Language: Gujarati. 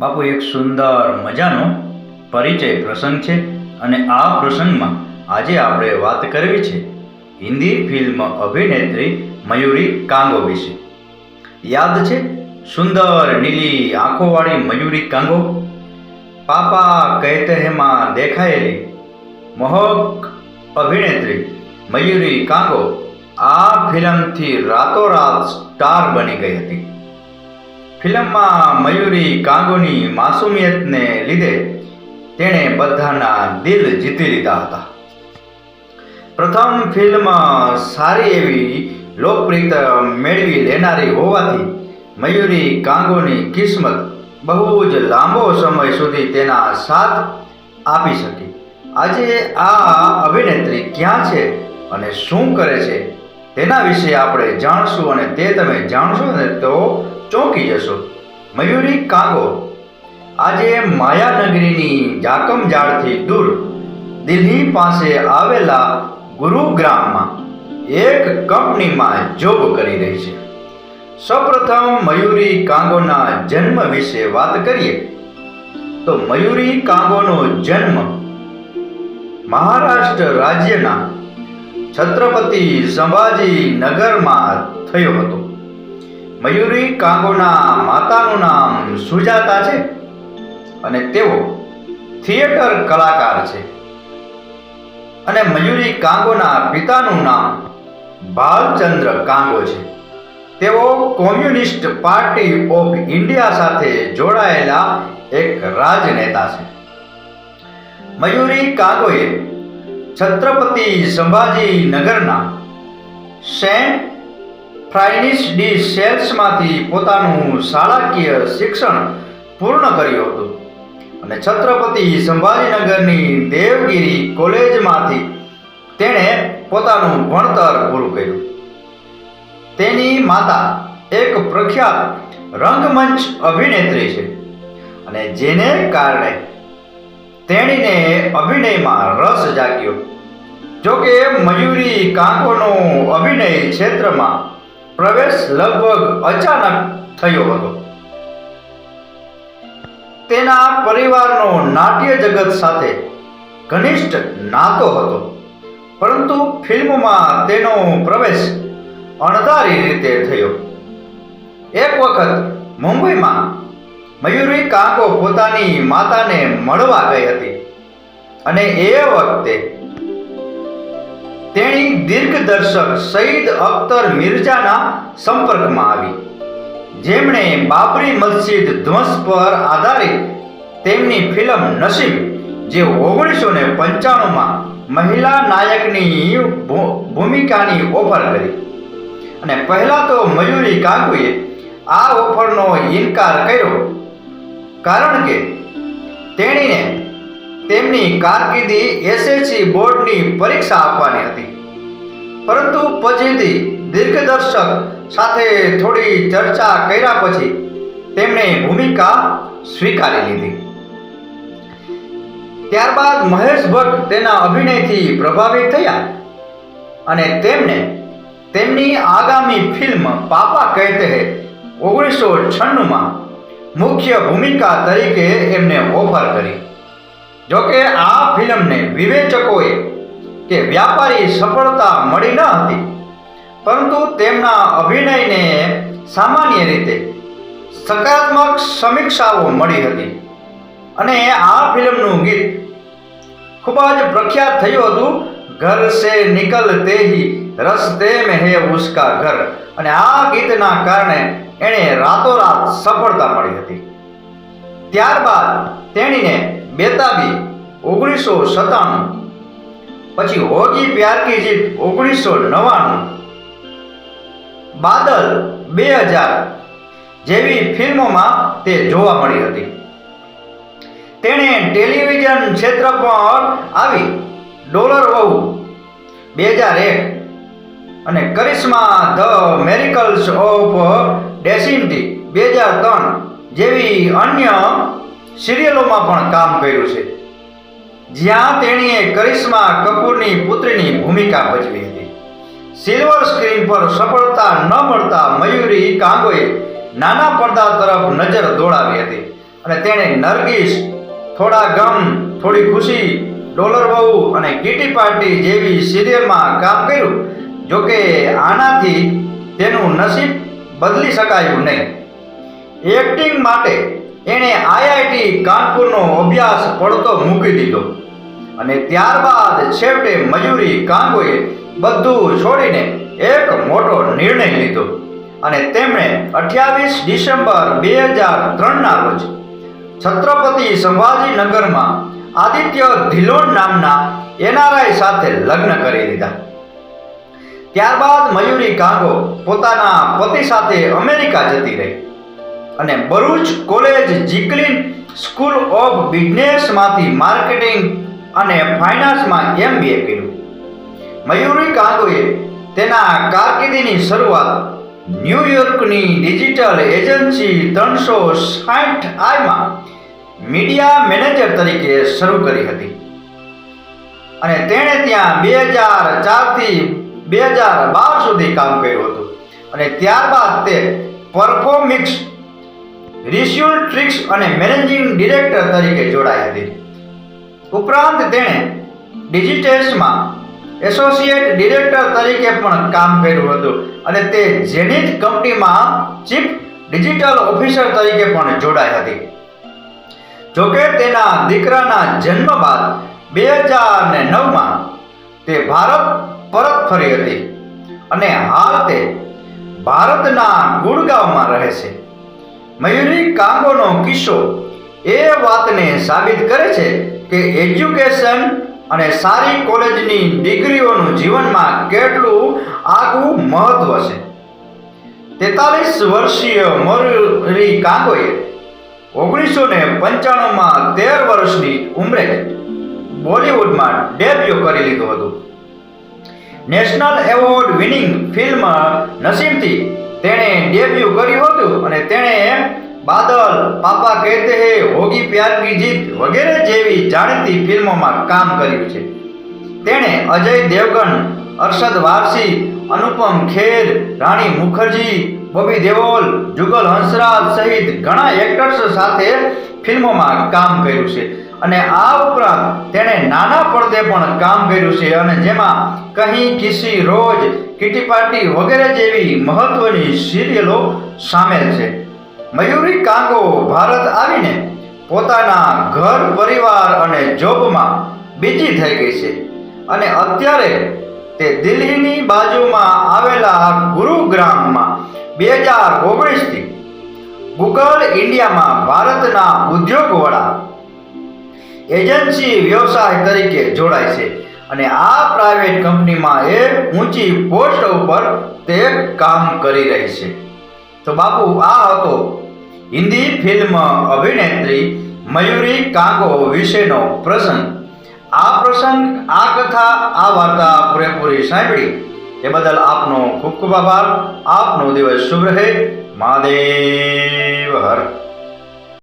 બાપુ, એક સુંદર મજાનો પરિચય પ્રસંગ છે અને આ પ્રસંગમાં આજે આપણે વાત કરવી છે હિન્દી ફિલ્મ અભિનેત્રી મયુરી કાંગો વિશે. યાદ છે? સુંદર નીલી આંખોવાળી મયુરી કાંગો? પાપા કહેતે હેમાં દેખાયેલી મોહક અભિનેત્રી મયુરી કાંગો આ ફિલ્મથી રાતોરાત સ્ટાર બની ગઈ હતી. ફિલ્મમાં મયુરી કાંગોની માસુમિયતને લીધે તેણે બધાના દિલ જીતી લીધા હતા. પ્રથમ ફિલ્મ સારી એવી લોકપ્રિયતા મેળવી લેનારી હોવાથી મયુરી કાંગોની કિસ્મત બહુ જ લાંબો સમય સુધી તેના સાથ આપી શકી. આજે આ અભિનેત્રી ક્યાં છે અને શું કરે છે તેના વિશે આપણે જાણશું અને તે તમે જાણશો ને તો ચોંકી જશો. મયુરી કાંગો. આજે માયાનગરીની જાકમજાળથી દૂર દિલ્હી પાસે આવેલા ગુરુગ્રામમાં એક કંપનીમાં જોબ કરી રહી છે. સૌપ્રથમ મયુરી કાંગોના જન્મ વિશે વાત કરીએ. તો મયુરી કાંગોનો જન્મ મહારાષ્ટ્ર રાજ્યના છત્રપતિ સંભાજી નગરમાં થયો હતો. મયુરી કાંગોના માતાનું નામ સુજાતા છે અને તેઓ થિયેટર કલાકાર છે. અને મયુરી કાંગોના પિતાનું નામ ભાલચંદ્ર કાંગો છે. તેઓ કોમ્યુનિસ્ટ પાર્ટી ઓફ ઇન્ડિયા સાથે જોડાયેલા એક રાજનેતા છે. મયુરી કાંગોએ છત્રપતિ સંભાજી નગરના સેન્ટ ફ્રાઇનિસ ડી સેલ્સમાંથી પોતાનું શાળાકીય શિક્ષણ પૂર્ણ કર્યું હતું. અને છત્રપતિ સંભાજીનગરની દેવગીરી કોલેજમાંથી તેણે પોતાનું ભણતર પૂરું કર્યું. તેની માતા એક પ્રખ્યાત રંગમંચ અભિનેત્રી છે અને જેને કારણે તેણીને અભિનયમાં રસ જાગ્યો. જોકે મયુરી કાંકોનો અભિનય ક્ષેત્રમાં પ્રવેશ લગભગ અચાનક થયો હતો. તેના પરિવારનો નાટ્ય જગત સાથે ઘનિષ્ઠ નાતો હતો. પરંતુ ફિલ્મમાં તેનો પ્રવેશ અણધારી રીતે થયો. એક વખત મુંબઈમાં મયુરી કાંકો પોતાની માતાને મળવા ગઈ હતી અને એ વખતે તેણી દીર્ઘદર્શક સઈદ અખ્તર મિર્ઝાના સંપર્કમાં આવી. જેમણે બાબરી મસ્જિદ ધ્વંસ પર આધારિત તેમની ફિલ્મ નસીબ, જે ઓગણીસો ને પંચાણુંમાં મહિલા નાયકની ભૂમિકાની ઓફર કરી. અને પહેલા તો મયુરી કાકુએ આ ઓફરનો ઇનકાર કર્યો. કારણ કે તેણીને તેમની કારકિર્દી એસએસસી બોર્ડની પરીક્ષા આપવાની હતી. પરંતુ પછીથી દીર્ઘદર્શક સાથે થોડી ચર્ચા કર્યા પછી તેમણે ભૂમિકા સ્વીકારી લીધી. ત્યારબાદ મહેશ ભટ્ટ તેના અભિનયથી પ્રભાવિત થયા અને તેમણે તેમની આગામી ફિલ્મ પાપા કહેતે હે ઓગણીસો છન્નુંમાં મુખ્ય ભૂમિકા તરીકે એમને ઓફર કરી. જોકે આ ફિલ્મને વિવેચકોએ કે વ્યાપારી સફળતા મળી ન હતી, પરંતુ તેમના અભિનયને સામાન્ય રીતે સકારાત્મક સમીક્ષાઓ મળી હતી. અને આ ફિલ્મનું ગીત ખૂબ જ પ્રખ્યાત થયું હતું, ઘર સે નિકલતે હી, રસ્તે મેં હે ઉસકા ઘર. અને આ ગીતના કારણે એણે રાતોરાત સફળતા મળી હતી. ત્યારબાદ તેણીને બેતાબી ઓગણીસો સત્તાણું, પછી હોગી પ્યાર કી જીત ઓગણીસો નવ્વાણું, બાદલ બે હજાર જેવી ફિલ્મોમાં તે જોવા મળી હતી. તેણે ટેલિવિઝન ક્ષેત્ર પર આવી ડોલર વહુ બે હજાર એક અને કરિશ્મા ધ મેરિકલ્સ ઓફ ડેસિન્ટી બે હજાર ત્રણ જેવી અન્ય સિરિયલોમાં પણ કામ કર્યું છે. જ્યાં તેણીએ કરિશ્મા કપૂરની પુત્રીની ભૂમિકા ભજવી હતી. સિલ્વર સ્ક્રીન પર સફળતા ન મળતા મયુરી કાંગોએ નાના પડદા તરફ નજર દોડાવી હતી અને તેણે નરગીસ, થોડા ગમ, થોડી ખુશી, ડોલર બહુ અને કીટી પાર્ટી જેવી સિરિયલમાં કામ કર્યું, જોકે આનાથી તેનું નસીબ બદલી શકાયું નહીં. એક્ટિંગ માટે એણે આઈઆઈટી કાનપુરનો અભ્યાસ પડતો મૂકી દીધો. અને ત્યારબાદ છેવટે મયુરી કાંગોએ બધું છોડીને એક મોટો નિર્ણય લીધો. અને તેમણે અઠ્યાવીસ ડિસેમ્બર બે હજાર ત્રણના રોજ છત્રપતિ સંભાજીનગરમાં આદિત્ય ધીલોન નામના એનઆરઆઈ સાથે લગ્ન કરી લીધા. ત્યારબાદ મયુરી કાંગો પોતાના પતિ સાથે અમેરિકા જતી રહી. અને ભરૂચ કોલેજ જીકલિન સ્કૂલ ઓફ બિઝનેસમાંથી માર્કેટિંગ અને ફાઇનાન્સમાં એમબીએ કર્યું. મયુરી કાંગોએ તેના કારકિર્દીની શરૂઆત ન્યૂયોર્કની ડિજિટલ એજન્સી ત્રણસો સાઠ આઈમાં મીડિયા મેનેજર તરીકે શરૂ કરી હતી. અને તેણે ત્યાં બે હજાર ચારથી બે હજાર બાર સુધી કામ કર્યું હતું. અને ત્યારબાદ તે પરફોર્મિક્સ રિસ્યુલ ટ્રિક્સ અને મેનેજિંગ ડિરેક્ટર તરીકે જોડાઈ હતી. ઉપરાંત તેણે ડિજિટેલ્સમાં એસોસિએટ ડિરેક્ટર તરીકે પણ કામ કર્યું હતું અને તે જેનિથ કંપનીમાં ચીફ ડિજિટલ ઓફિસર તરીકે પણ જોડાઈ હતી. જોકે તેના દીકરાના જન્મ બાદ બે હજાર ને નવમાં તે ભારત પરત ફરી હતી અને હાલ તે ભારતના ગુડગાંવમાં રહે છે. મયુરી કાંગોનો કિસ્સો એ વાતને સાબિત કરે છે કે એજ્યુકેશન અને સારી કોલેજની ડિગ્રીઓનું જીવનમાં કેટલું આગવું મહત્વ છે. તેતાલીસ વર્ષીય મયુરી કાંગોએ ઓગણીસો ને પંચાણુંમાં તેર વર્ષની ઉંમરે બોલિવૂડમાં ડેબ્યુ કરી લીધું હતું. નેશનલ એવોર્ડ વિનિંગ ફિલ્મ નસીમથી તેણે ડેબ્યુ કર્યું હતું અને તેણે બાદલ પાપા કહેતે હે, હોગી પ્યાર કી જીત વગેરે જેવી જાણીતી ફિલ્મોમાં કામ કર્યું છે. તેણે અજય દેવગન અરશદ વારસી, અનુપમ ખેર, રાણી મુખર્જી, બોબી દેઓલ, જુગલ હંસરાજ સહિત ઘણા એક્ટર્સ સાથે ફિલ્મોમાં કામ કર્યું છે. અને આ ઉપરાંત તેણે નાના પડદે પણ કામ કર્યું છે અને જેમાં કહી કિસી રોજ, કિટી પાર્ટી વગેરે જેવી મહત્વની સિરિયલો સામેલ છે. મયુરી કાંગો ભારત આવીને પોતાના ઘર, પરિવાર અને જોબમાં બીજી થઈ ગઈ છે. અને અત્યારે તે દિલ્હીની બાજુમાં આવેલા ગુરુગ્રામમાં બે હજાર ઓગણીસથી ગૂગલ ઇન્ડિયામાં ભારતના ઉદ્યોગ વડા એજન્સી વ્યવસાય તરીકે જોડાય છે. અને આ પ્રાઇવેટ કંપનીમાં એક ઊંચી પોસ્ટ ઉપર તે કામ કરી રહી છે. તો બાપુ, આ હતો હિન્દી ફિલ્મ અભિનેત્રી મયુરી કાંગો વિશેનો પ્રસંગ. આ પ્રસંગ, આ કથા, આ વાર્તા પૂરેપૂરી સાંભળી. એ બદલ આપનો ખૂબ ખૂબ આભાર. આપનો દિવસ શુભ રહે. મહાદેવ હર.